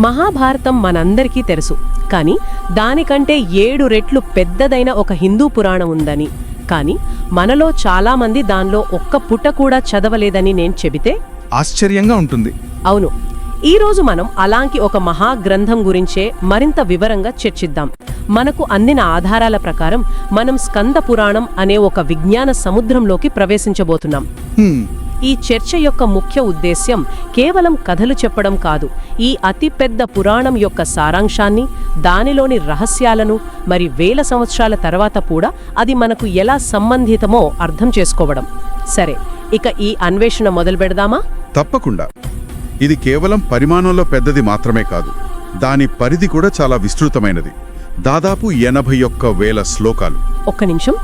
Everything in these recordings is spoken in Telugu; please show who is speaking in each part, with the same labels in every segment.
Speaker 1: మహాభారతం మనందరికీ తెలుసు. కానీ దానికంటే ఏడు రెట్లు పెద్దదైన ఒక హిందూ పురాణం ఉందని. కానీ మనలో చాలామంది దానిలో ఒక్క పుట కూడా చదవలేదని నేను చెబితే?
Speaker 2: ఆశ్చర్యంగా ఉంటుంది.
Speaker 1: అవును. ఈరోజు మనం అలాంటి ఒక మహాగ్రంథం గురించే మరింత వివరంగా చర్చిద్దాం. మనకు అందిన ఆధారాల ప్రకారం మనం స్కంద పురాణం అనే ఒక విజ్ఞాన సముద్రంలోకి ప్రవేశించబోతున్నాం. ఈ చర్చ యొక్క ముఖ్య ఉద్దేశ్యం కేవలం కథలు చెప్పడం కాదు ఈ అతిపెద్ద పురాణం యొక్క సారాంశాన్ని దానిలోని రహస్యాలను మరి వేల సంవత్సరాల తర్వాత కూడా అది మనకు ఎలా సంబంధితమో అర్థం చేసుకోవడం. సరే ఇక ఈ అన్వేషణ మొదలు పెడదామా?
Speaker 2: తప్పకుండా. ఇది కేవలం పరిమాణంలో పెద్దది మాత్రమే కాదు దాని పరిధి కూడా చాలా విస్తృతమైనది. దాదాపు ఎనభై ఒక్క వేల శ్లోకాలు.
Speaker 1: ఒక్క నిమిషం.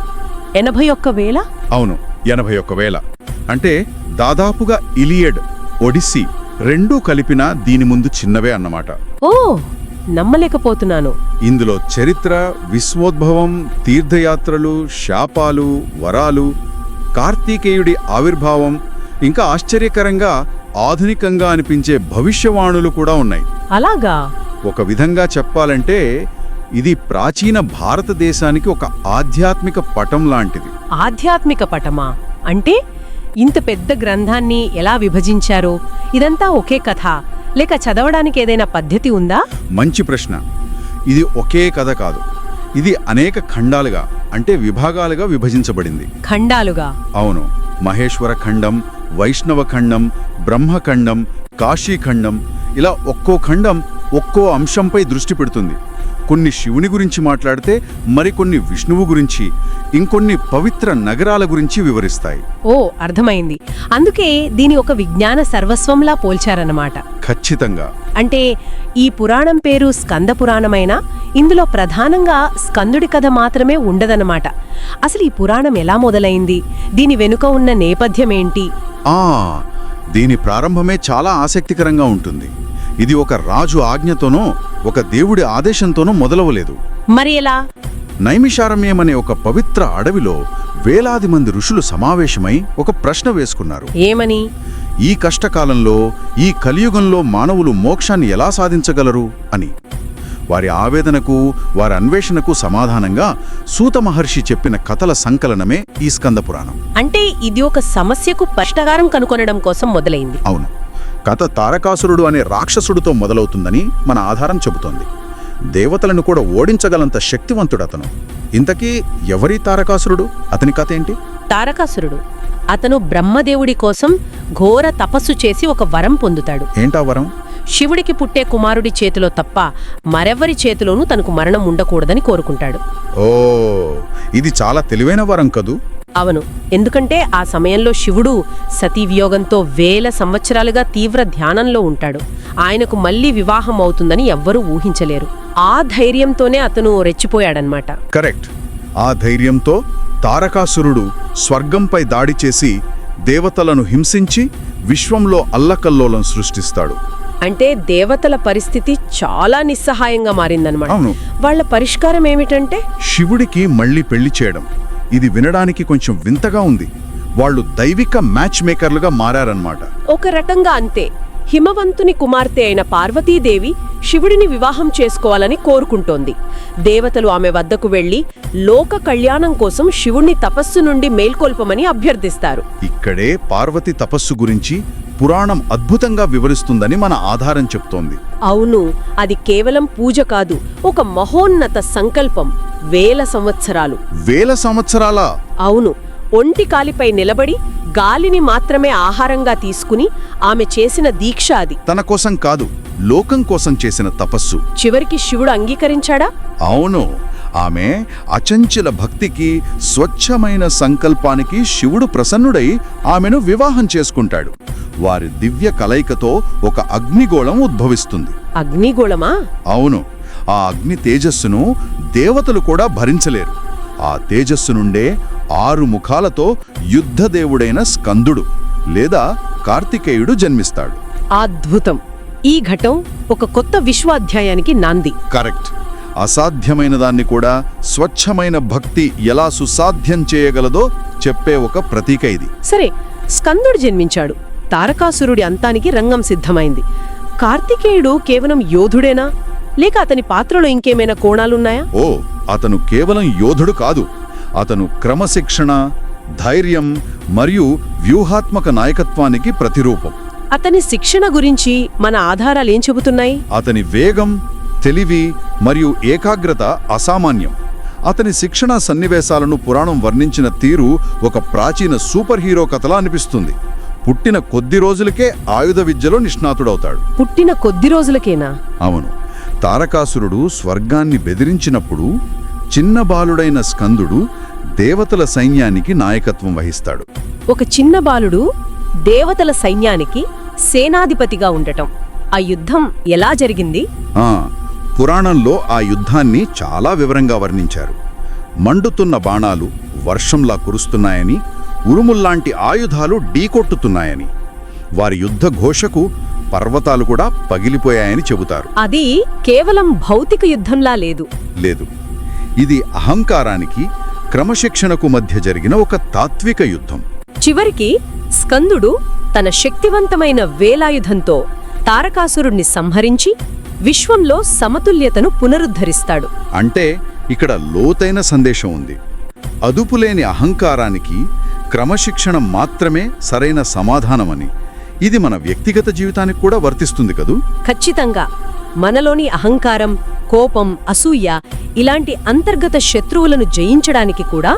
Speaker 1: ఎనభై ఒక్క వేల?
Speaker 2: అవును ఎనభై ఒక్క వేల. అంటే దాదాపుగా ఇలియడ్ ఒడిస్సీ రెండూ కలిపినా దీని ముందు చిన్నవే అన్నమాట.
Speaker 1: ఓ నమ్మలేకపోతున్నాను.
Speaker 2: ఇందులో చరిత్ర విశ్వోద్భవం తీర్థయాత్రలు శాపాలు వరాలు కార్తీకేయుడి ఆవిర్భావం ఇంకా ఆశ్చర్యకరంగా ఆధునికంగా అనిపించే భవిష్యవాణులు కూడా ఉన్నాయి.
Speaker 1: అలాగా?
Speaker 2: ఒక విధంగా చెప్పాలంటే ఇది ప్రాచీన భారతదేశానికి ఒక ఆధ్యాత్మిక పటం లాంటిది.
Speaker 1: ఆధ్యాత్మిక పటమా? అంటే ఇంత పెద్ద గ్రంథాన్ని ఎలా విభజించారో? ఇదంతా ఒకే కథ. లేక చదవడానికి ఏదైనా పద్ధతి ఉందా?
Speaker 2: మంచి ప్రశ్న. ఇది ఒకే కథ కాదు. ఇది అనేక ఖండాలుగా అంటే విభాగాలుగా విభజించబడింది.
Speaker 1: ఖండాలుగా?
Speaker 2: అవును. మహేశ్వర ఖండం వైష్ణవ ఖండం బ్రహ్మఖండం కాశీఖండం ఇలా ఒక్కో ఖండం ఒక్కో అంశంపై దృష్టి పెడుతుంది. కొన్ని శివుని గురించి మాట్లాడితే మరికొన్ని విష్ణువు గురించి ఇంకొన్ని పవిత్ర నగరాల గురించి వివరిస్తాయి.
Speaker 1: ఓ అర్థమైంది. అందుకే దీని ఒక విజ్ఞాన సర్వస్వంలా పోల్చారన్నమాట.
Speaker 2: ఖచ్చితంగా.
Speaker 1: అంటే ఈ పురాణం పేరు స్కంద పురాణమైనా? ఇందులో ప్రధానంగా స్కందుడి కథ మాత్రమే ఉండదన్నమాట. అసలు ఈ పురాణం ఎలా మొదలైంది? దీని వెనుక ఉన్న నేపథ్యమేంటి?
Speaker 2: ఆ దీని ప్రారంభమే చాలా ఆసక్తికరంగా ఉంటుంది. ఇది ఒక రాజు ఆజ్ఞతోనో ఒక దేవుడి ఆదేశంతోనో మొదలవలేదు.
Speaker 1: మరి ఎలా?
Speaker 2: నైమిషారణ్యం అనే ఒక పవిత్ర అడవిలో వేలాది మంది ఋషులు సమావేశమై ఒక ప్రశ్న వేసుకున్నారు.
Speaker 1: ఏమని?
Speaker 2: ఈ కష్టకాలంలో ఈ కలియుగంలో మానవులు మోక్షాన్ని ఎలా సాధించగలరు? అని. వారి ఆవేదనకు వారి అన్వేషణకు సమాధానంగా సూత మహర్షి చెప్పిన కథల సంకలనమే ఈ స్కంద పురాణం
Speaker 1: అంటే ఇది ఒక సమస్యకు పరిష్కారం కనుగొనడం కోసం మొదలైంది.
Speaker 2: అవును. కథ తారకాసురుడు అనే రాక్షసుడితో మొదలవుతుందని మన ఆధారం చెబుతోంది. దేవతలను కూడా ఓడించగలంత శక్తివంతుడు అతను ఇంతకీ ఎవరి తారకాసురుడు? అతని కథ ఏంటి?
Speaker 1: తారకాసురుడు. అతను బ్రహ్మదేవుడి కోసం ఘోర తపస్సు చేసి ఒక వరం పొందుతాడు.
Speaker 2: ఏంటా వరం?
Speaker 1: శివుడికి పుట్టే కుమారుడి చేతిలో తప్ప మరెవ్వరి చేతిలోనూ తనకు మరణం ఉండకూడదని కోరుకుంటాడు.
Speaker 2: ఓ ఇది చాలా తెలివైన వరం కదూ?
Speaker 1: అవును. ఎందుకంటే ఆ సమయంలో శివుడు సతీవియోగంతో వేల సంవత్సరాలుగా తీవ్ర ధ్యానంలో ఉంటాడు. ఆయనకు మళ్ళీ వివాహం అవుతుందని ఎవ్వరూ ఊహించలేరు. ఆ ధైర్యంతోనే అతను రెచ్చిపోయాడనమాట
Speaker 2: కరెక్ట్. ఆ ధైర్యంతో తారకాసురుడు స్వర్గంపై దాడి చేసి దేవతలను హింసించి విశ్వంలో అల్లకల్లోలం సృష్టిస్తాడు.
Speaker 1: అంటే దేవతల పరిస్థితి చాలా నిస్సహాయంగా మారిందనమాట
Speaker 2: అవును.
Speaker 1: వాళ్ళ పరిష్కారం ఏమిటంటే?
Speaker 2: శివుడికి మళ్ళీ పెళ్ళి చేయడం. ఇది వినడానికి కొంచెం వింతగా ఉంది. వాళ్ళు దైవిక మ్యాచ్ మేకర్లుగా మారన్నమాట
Speaker 1: ఒక రకంగా అంతే. హిమవంతుని కుమార్తె అయిన పార్వతీదేవి శివుడిని వివాహం చేసుకోవాలని కోరుకుంటోంది. దేవతలు ఆమె వద్దకు వెళ్ళి లోక కళ్యాణం కోసం శివుణ్ణి తపస్సు నుండి మేల్కొల్పమని అభ్యర్థిస్తారు.
Speaker 2: ఇక్కడే పార్వతి తపస్సు గురించి పురాణం అద్భుతంగా వివరిస్తుందని మన ఆధారం చెప్తోంది.
Speaker 1: అవును అది కేవలం పూజ కాదు ఒక మహోన్నత సంకల్పం వేల సంవత్సరాలు.
Speaker 2: వేల సంవత్సరాల?
Speaker 1: అవును ఒంటి కాలిపై నిలబడి గాలిని మాత్రమే ఆహారంగా తీసుకుని ఆమె చేసిన దీక్ష అది.
Speaker 2: తన కోసం కాదు లోకం కోసం చేసిన తపస్సు.
Speaker 1: చివరికి శివుడు అంగీకరించాడా?
Speaker 2: అవును. ఆమె అచంచల భక్తికి స్వచ్ఛమైన సంకల్పానికి శివుడు ప్రసన్నుడై ఆమెను వివాహం చేసుకుంటాడు. వారి దివ్య కలయికతో ఒక అగ్నిగోళం ఉద్భవిస్తుంది.
Speaker 1: అగ్నిగోళమా?
Speaker 2: అవును. ఆ అగ్ని తేజస్సును దేవతలు కూడా భరించలేరు. ఆ తేజస్సు నుండే ఆరు ముఖాలతో యుద్ధదేవుడైన స్కందుడు లేదా కార్తికేయుడు జన్మిస్తాడు.
Speaker 1: అద్భుతం. ఈ ఘటం ఒక కొత్త విశ్వాధ్యాయానికి నాంది.
Speaker 2: కరెక్ట్. అసాధ్యమైన దాన్ని కూడా స్వచ్ఛమైన భక్తి ఎలా సుసాధ్యం చేయగలదో చెప్పే ఒక ప్రతీక ఇది.
Speaker 1: సరే స్కందుడు జన్మించాడు. తారకాసురుడి అంతానికి రంగం సిద్ధమైంది. కార్తికేయుడు కేవలం యోధుడేనా? లేక అతని పాత్రలో ఇంకేమైనా కోణాలున్నాయా?
Speaker 2: ఓ అతను కేవలం యోధుడు కాదు. అతను క్రమశిక్షణ ధైర్యం మరియు వ్యూహాత్మక నాయకత్వానికి ప్రతిరూపం.
Speaker 1: అతని శిక్షణ గురించి మన ఆధారాలేం చెబుతున్నాయి?
Speaker 2: అతని వేగం తెలివి మరియు ఏకాగ్రత అసామాన్యం. అతని శిక్షణ సన్నివేశాలను పురాణం వర్ణించిన తీరు ఒక ప్రాచీన సూపర్ హీరో కథలా అనిపిస్తుంది. పుట్టిన కొద్ది రోజులకే ఆయుధ విద్యలో నిష్ణాతుడవుతాడు.
Speaker 1: పుట్టిన కొద్ది రోజులకేనా?
Speaker 2: అవును. తారకాసురుడు స్వర్గాన్ని బెదిరించినప్పుడు చిన్న బాలుడైన స్కందుడు దేవతల సైన్యానికి నాయకత్వం వహిస్తాడు.
Speaker 1: ఒక చిన్న బాలుడు దేవతల సైన్యానికి సేనాధిపతిగా ఉండటం. ఆ యుద్ధం ఎలా జరిగింది?
Speaker 2: ఆ పురాణంలో ఆ యుద్ధాన్ని చాలా వివరంగా వర్ణించారు. మండుతున్న బాణాలు వర్షంలా కురుస్తున్నాయని ఉరుముల్లాంటి ఆయుధాలు ఢీకొట్టుతున్నాయని వారి యుద్ధ ఘోషకు పర్వతాలు కూడా పగిలిపోయాయని చెబుతారు.
Speaker 1: అది కేవలం భౌతిక యుద్ధంలా లేదు.
Speaker 2: లేదు. ఇది అహంకారానికి క్రమశిక్షణకు మధ్య జరిగిన ఒక తాత్విక యుద్ధం.
Speaker 1: చివరికి స్కందుడు తన శక్తివంతమైన వేలాయుధంతో తారకాసురుణ్ణి సంహరించి విశ్వంలో సమతుల్యతను పునరుద్ధరిస్తాడు.
Speaker 2: అంటే ఇక్కడ లోతైన సందేశం ఉంది. అదుపులేని అహంకారానికి క్రమశిక్షణ మాత్రమే సరైన సమాధానమని ఇది మన వ్యక్తిగత జీవితానికి కూడా వర్తిస్తుంది కదూ?
Speaker 1: ఖచ్చితంగా. మనలోని అహంకారం కోపం అసూయ ఇలాంటి అంతర్గత శత్రువులను జయించడానికి కూడా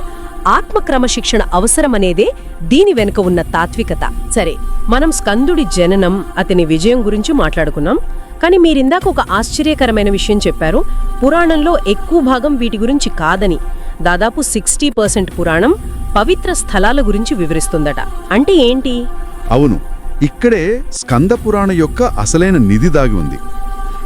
Speaker 1: ఆత్మక్రమశిక్షణ అవసరమనేదే దీని వెనుక ఉన్న తాత్వికత. సరే మనం స్కందుడి జననం అతని విజయం గురించి మాట్లాడుకున్నాం. కానీ మీరిందాక ఒక ఆశ్చర్యకరమైన విషయం చెప్పారు. పురాణంలో ఎక్కువ భాగం వీటి గురించి కాదని. దాదాపు సిక్స్టీ పర్సెంట్ పురాణం పవిత్ర స్థలాల గురించి వివరిస్తుందట. అంటే ఏంటి?
Speaker 2: అవును ఇక్కడే స్కంద పురాణ యొక్క అసలైన నిధి దాగి ఉంది.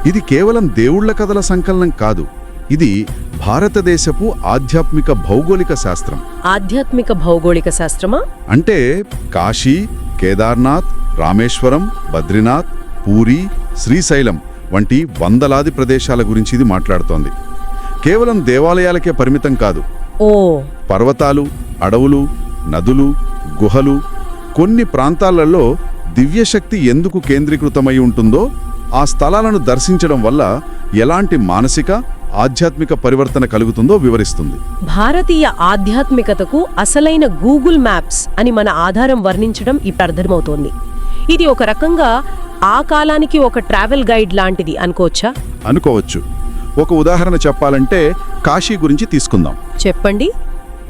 Speaker 2: ఇది కేవలం దేవుళ్ళ కథల సంకలనం కాదు. ఇది భారతదేశపు ఆధ్యాత్మిక భౌగోళిక శాస్త్రం.
Speaker 1: ఆధ్యాత్మిక భౌగోళిక శాస్త్రమా?
Speaker 2: అంటే కాశీ కేదార్నాథ్ రామేశ్వరం బద్రీనాథ్ పూరి శ్రీశైలం వంటి వందలాది ప్రదేశాల గురించి ఇది మాట్లాడుతోంది. కేవలం దేవాలయాలకే పరిమితం కాదు.
Speaker 1: ఓ.
Speaker 2: పర్వతాలు అడవులు నదులు గుహలు కొన్ని ప్రాంతాలలో దివ్యశక్తి ఎందుకు కేంద్రీకృతమై ఉంటుందో ఆ స్థలాలను దర్శించడం వల్ల ఎలాంటి మానసిక ఆధ్యాత్మిక పరివర్తన కలుగుతుందో వివరిస్తుంది.
Speaker 1: భారతీయ ఆధ్యాత్మికతకు అసలైన గూగుల్ మ్యాప్స్ అని మన ఆధారం వర్ణించడం ఇప్పుడు అర్థమవుతోంది. ఇది ఒక రకంగా ఆ కాలానికి ఒక ట్రావెల్ గైడ్ లాంటిది అనుకోవచ్చా?
Speaker 2: అనుకోవచ్చు. ఒక ఉదాహరణ చెప్పాలంటే కాశీ గురించి తీసుకుందాం.
Speaker 1: చెప్పండి.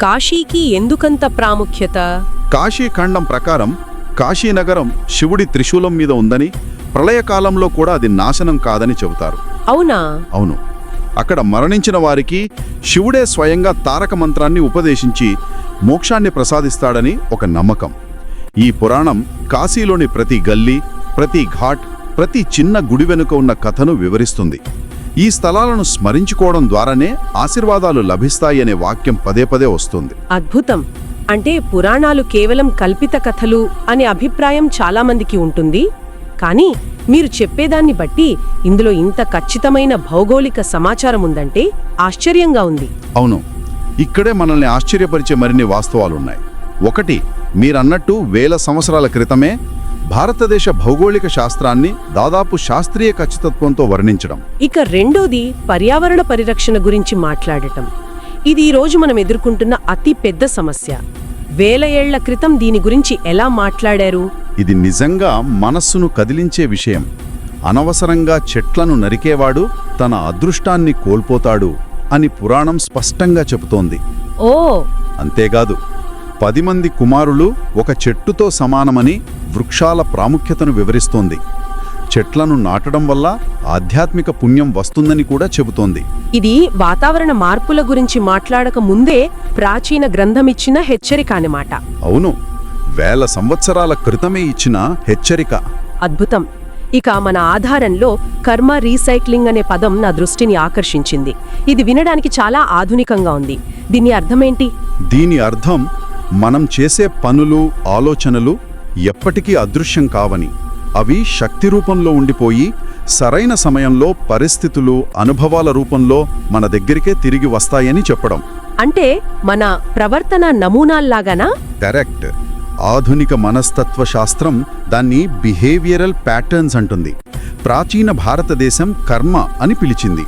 Speaker 1: కాశీకి ఎందుకంత ప్రాముఖ్యత?
Speaker 2: కాశీ ఖండం ప్రకారం కాశీనగరం శివుడి త్రిశూలం మీద ఉందని ప్రళయకాలంలో కూడా అది నాశనం కాదని చెబుతారు.
Speaker 1: అవునా?
Speaker 2: అవును. అక్కడ మరణించిన వారికి శివుడే స్వయంగా తారక మంత్రాన్ని ఉపదేశించి మోక్షాన్ని ప్రసాదిస్తాడని ఒక నమ్మకం. ఈ పురాణం కాశీలోని ప్రతి గల్లీ ప్రతి ఘాట్ ప్రతి చిన్న గుడి వెనుక ఉన్న కథను వివరిస్తుంది. ఈ స్థలాలను స్మరించుకోవడం ద్వారానే ఆశీర్వాదాలు లభిస్తాయి అనే వాక్యం పదే పదే వస్తుంది.
Speaker 1: అద్భుతం. అంటే పురాణాలు కేవలం కల్పిత కథలు అనే అభిప్రాయం చాలామందికి ఉంటుంది? కానీ మీరు చెప్పేదాన్ని బట్టి ఇందులో ఇంత ఖచ్చితమైన భౌగోళిక సమాచారం ఉందంటే ఆశ్చర్యంగా ఉంది.
Speaker 2: అవును. ఇక్కడే మనల్ని ఆశ్చర్యపరిచే మరిన్ని వాస్తవాలున్నాయి. ఒకటి మీరన్నట్టు వేల సంవత్సరాల క్రితమే భారతదేశ భౌగోళిక శాస్త్రాన్ని దాదాపు శాస్త్రీయ ఖచ్చితత్వంతో వర్ణించడం.
Speaker 1: ఇక రెండోది పర్యావరణ పరిరక్షణ గురించి మాట్లాడటం. ఇది ఈ రోజు మనం ఎదుర్కొంటున్న అతి పెద్ద సమస్య. వేల ఏళ్ళ క్రితం దీని గురించి ఎలా మాట్లాడారు?
Speaker 2: ఇది నిజంగా మనస్సును కదిలించే విషయం. అనవసరంగా చెట్లను నరికేవాడు తన అదృష్టాన్ని కోల్పోతాడు అని పురాణం స్పష్టంగా చెబుతోంది.
Speaker 1: ఓ!
Speaker 2: అంతేకాదు పది మంది కుమారులు ఒక చెట్టుతో సమానమని వృక్షాల ప్రాముఖ్యతను వివరిస్తోంది. చెట్లను నాటడం వల్ల ఆధ్యాత్మిక పుణ్యం వస్తుందని కూడా చెబుతోంది.
Speaker 1: ఇది వాతావరణ మార్పుల గురించి మాట్లాడక ముందే ప్రాచీన గ్రంథమిచ్చిన హెచ్చరిక అన్నమాట.
Speaker 2: అవును వేల సంవత్సరాల క్రితమే ఇచ్చిన హెచ్చరిక.
Speaker 1: అద్భుతం. ఇక మన ఆధారంలో కర్మ రీసైక్లింగ్ అనే పదం నా దృష్టిని ఆకర్షించింది. ఇది వినడానికి చాలా ఆధునికంగా ఉంది. దీని అర్థమేంటి?
Speaker 2: దీని అర్థం మనం చేసే పనులు ఆలోచనలు ఎప్పటికీ అదృశ్యం కావని. అవి శక్తి రూపంలో ఉండిపోయి సరైన సమయంలో పరిస్థితులు అనుభవాల రూపంలో మన దగ్గరికే తిరిగి వస్తాయని చెప్పడం.
Speaker 1: అంటే మన ప్రవర్తన నమూనాల్లాగానా?
Speaker 2: కరెక్ట్ ఆధునిక మనస్తత్వ శాస్త్రం దాన్ని బిహేవియరల్ ప్యాటర్న్స్ అంటుంది. ప్రాచీన భారతదేశం కర్మ అని పిలిచింది.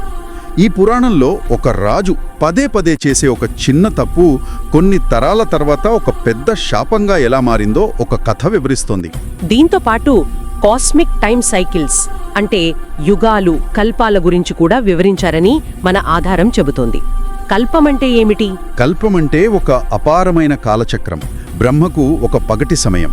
Speaker 2: ఈ పురాణంలో ఒక రాజు పదే పదే చేసే ఒక చిన్న తప్పు కొన్ని తరాల తర్వాత ఒక పెద్ద శాపంగా ఎలా మారిందో ఒక కథ వివరిస్తోంది.
Speaker 1: దీంతో పాటు కాస్మిక్ టైం సైకిల్స్ అంటే యుగాలు కల్పాల గురించి కూడా వివరించారని మన ఆధారం చెబుతోంది. కల్పమంటే ఏమిటి?
Speaker 2: కల్పమంటే ఒక అపారమైన కాలచక్రం. బ్రహ్మకు ఒక పగటి సమయం.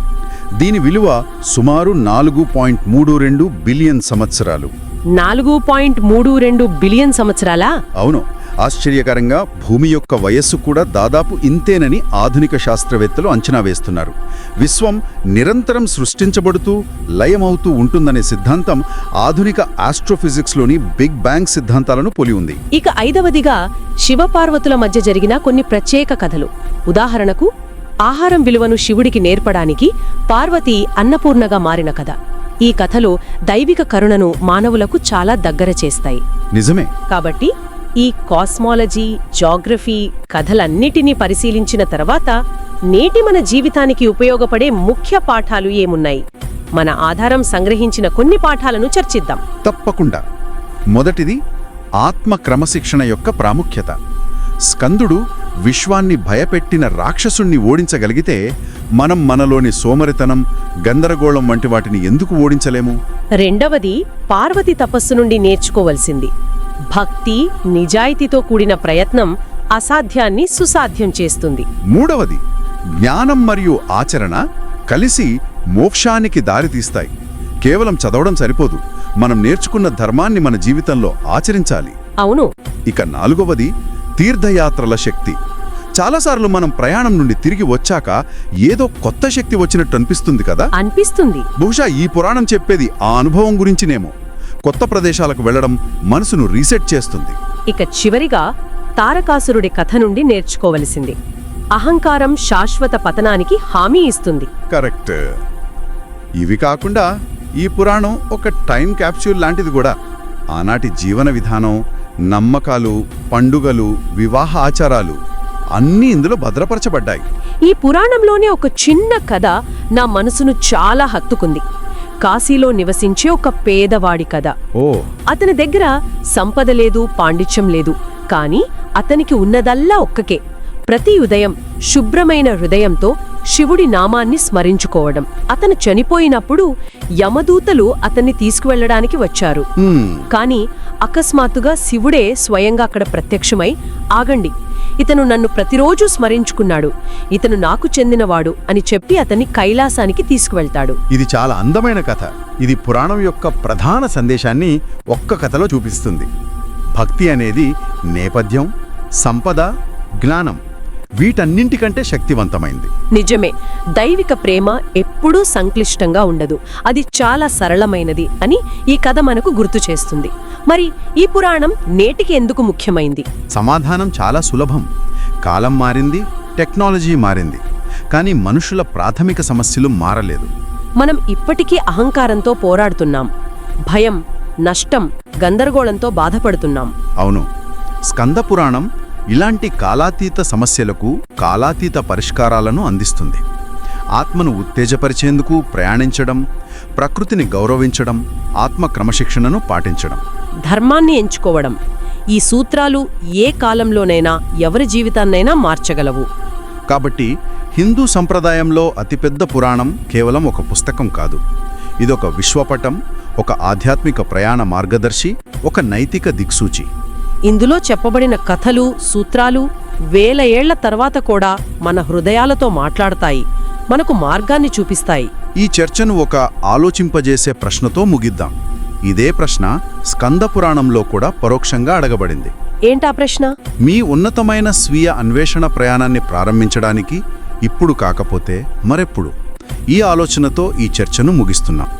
Speaker 2: దీని విలువ సుమారు నాలుగు పాయింట్ మూడు రెండు బిలియన్ సంవత్సరాలు.
Speaker 1: నాలుగు పాయింట్ మూడు రెండు బిలియన్ సంవత్సరాలా?
Speaker 2: అవును. ఆశ్చర్యకరంగా భూమి యొక్క వయస్సు కూడా దాదాపు ఇంతేనని ఆధునిక శాస్త్రవేత్తలు అంచనా వేస్తున్నారు. విశ్వం నిరంతరం సృష్టించబడుతూ లయమవుతూ ఉంటుందనే సిద్ధాంతం ఆధునిక ఆస్ట్రోఫిజిక్స్లోని బిగ్ బ్యాంగ్ సిద్ధాంతాలను పోలి ఉంది.
Speaker 1: ఇక ఐదవదిగా శివపార్వతుల మధ్య జరిగిన కొన్ని ప్రత్యేక కథలు. ఉదాహరణకు ఆహారం విలువను శివుడికి నేర్పడానికి పార్వతి అన్నపూర్ణగా మారిన కథ. ఈ కథలో దైవిక కరుణను మానవులకు చాలా దగ్గర చేస్తాయి.
Speaker 2: నిజమే.
Speaker 1: కాబట్టి ఈ కాస్మాలజీ జాగ్రఫీ కథలన్నిటినీ పరిశీలించిన తర్వాత నేటి మన జీవితానికి ఉపయోగపడే ముఖ్య పాఠాలు ఏమున్నాయి? మన ఆధారం సంగ్రహించిన కొన్ని పాఠాలను చర్చిద్దాం.
Speaker 2: తప్పకుండా. మొదటిది ఆత్మ క్రమశిక్షణ యొక్క ప్రాముఖ్యత. స్కందుడు విశ్వాన్ని భయపెట్టిన రాక్షసుణ్ణి ఓడించగలిగితే మనం మనలోని సోమరితనం గందరగోళం వంటి వాటిని ఎందుకు ఓడించలేము?
Speaker 1: రెండవది పార్వతి తపస్సు నుండి నేర్చుకోవలసింది. భక్తి నిజాయితీతో కూడిన ప్రయత్నం అసాధ్యాన్ని సుసాధ్యం చేస్తుంది.
Speaker 2: మూడవది జ్ఞానం మరియు ఆచరణ కలిసి మోక్షానికి దారితీస్తాయి కేవలం చదవడం సరిపోదు. మనం నేర్చుకున్న ధర్మాన్ని మన జీవితంలో ఆచరించాలి.
Speaker 1: అవును.
Speaker 2: ఇక నాలుగవది తీర్థయాత్రల శక్తి. చాలాసార్లు మనం ప్రయాణం నుండి తిరిగి వచ్చాక ఏదో కొత్త శక్తి వచ్చినట్టు అనిపిస్తుంది కదా?
Speaker 1: అనిపిస్తుంది.
Speaker 2: బహుశా ఈ పురాణం చెప్పేది ఆ అనుభవం గురించినేమో. కొత్త ప్రదేశాలకు వెళ్ళడం మనసును రీసెట్ చేస్తుంది.
Speaker 1: ఇక చివరిగా తారకాసురుడి కథ నుండి నేర్చుకోవలసింది. అహంకారం శాశ్వత పతనానికి హామీ ఇస్తుంది.
Speaker 2: కరెక్ట్. ఇవి కాకుండా ఈ పురాణం ఒక టైం క్యాప్స్యూల్ లాంటిది కూడా. ఆనాటి జీవన విధానం నమ్మకాలు పండుగలు వివాహ ఆచారాలు అన్నీ ఇందులో భద్రపరచబడ్డాయి.
Speaker 1: ఈ పురాణంలోనే ఒక చిన్న కథ నా మనసును చాలా హత్తుకుంది. కాశీలో నివసించే ఒక పేదవాడి కథ.
Speaker 2: ఓ.
Speaker 1: అతని దగ్గర సంపద లేదు పాండిత్యం లేదు. కాని అతనికి ఉన్నదల్లా ఒక్కకే. ప్రతి ఉదయం శుభ్రమైన హృదయంతో శివుడి నామాన్ని స్మరించుకోవడం. అతను చనిపోయినప్పుడు యమదూతలు అతన్ని తీసుకువెళ్ళడానికి వచ్చారు. కాని అకస్మాత్తుగా శివుడే స్వయంగా అక్కడ ప్రత్యక్షమై ఆగండి ఇతను నన్ను ప్రతిరోజు స్మరించుకున్నాడు ఇతను నాకు చెందినవాడు అని చెప్పి అతన్ని కైలాసానికి తీసుకువెళ్తాడు.
Speaker 3: ఇది చాలా అందమైన కథ. ఇది పురాణం యొక్క ప్రధాన సందేశాన్ని ఒక్క కథలో చూపిస్తుంది. భక్తి అనేది నేపథ్యం సంపద జ్ఞానం వీటన్నింటికంటే శక్తివంతమైంది.
Speaker 1: నిజమే దైవిక ప్రేమ ఎప్పుడూ సంక్లిష్టంగా ఉండదు. అది చాలా సరళమైనది అని ఈ కథ మనకు గుర్తు చేస్తుంది. మరి ఈ పురాణం నేటికి ఎందుకు ముఖ్యమైంది?
Speaker 3: సమాధానం చాలా సులభం. కాలం మారింది టెక్నాలజీ మారింది కానీ మనుషుల ప్రాథమిక సమస్యలు మారలేదు.
Speaker 1: మనం ఇప్పటికీ అహంకారంతో పోరాడుతున్నాం. భయం నష్టం గందరగోళంతో బాధపడుతున్నాం.
Speaker 3: అవును. స్కంద పురాణం ఇలాంటి కాలాతీత సమస్యలకు కాలాతీత పరిష్కారాలను అందిస్తుంది. ఆత్మను ఉత్తేజపరిచేందుకు ప్రయాణించడం ప్రకృతిని గౌరవించడం ఆత్మ క్రమశిక్షణను పాటించడం.
Speaker 1: ధర్మాన్ని ఎంచుకోవడం. ఈ సూత్రాలు ఏ కాలంలోనైనా ఎవరి జీవితాన్నైనా మార్చగలవు.
Speaker 3: కాబట్టి హిందూ సంప్రదాయంలో అతిపెద్ద పురాణం కేవలం ఒక పుస్తకం కాదు. ఇదొక విశ్వపటం ఒక ఆధ్యాత్మిక ప్రయాణ మార్గదర్శి ఒక నైతిక దిక్సూచి.
Speaker 1: ఇందులో చెప్పబడిన కథలు సూత్రాలు వేల ఏళ్ళ తర్వాత కూడా మన హృదయాలతో మాట్లాడతాయి మనకు మార్గాన్ని చూపిస్తాయి.
Speaker 3: ఈ చర్చను ఒక ఆలోచింపజేసే ప్రశ్నతో ముగిద్దాం. ఇదే ప్రశ్న స్కంద పురాణంలో కూడా పరోక్షంగా అడగబడింది.
Speaker 1: ఏంటా ప్రశ్న?
Speaker 3: మీ ఉన్నతమైన స్వీయ అన్వేషణ ప్రయాణాన్ని ప్రారంభించడానికి ఇప్పుడు కాకపోతే మరెప్పుడు? ఈ ఆలోచనతో ఈ చర్చను ముగిస్తున్నాం.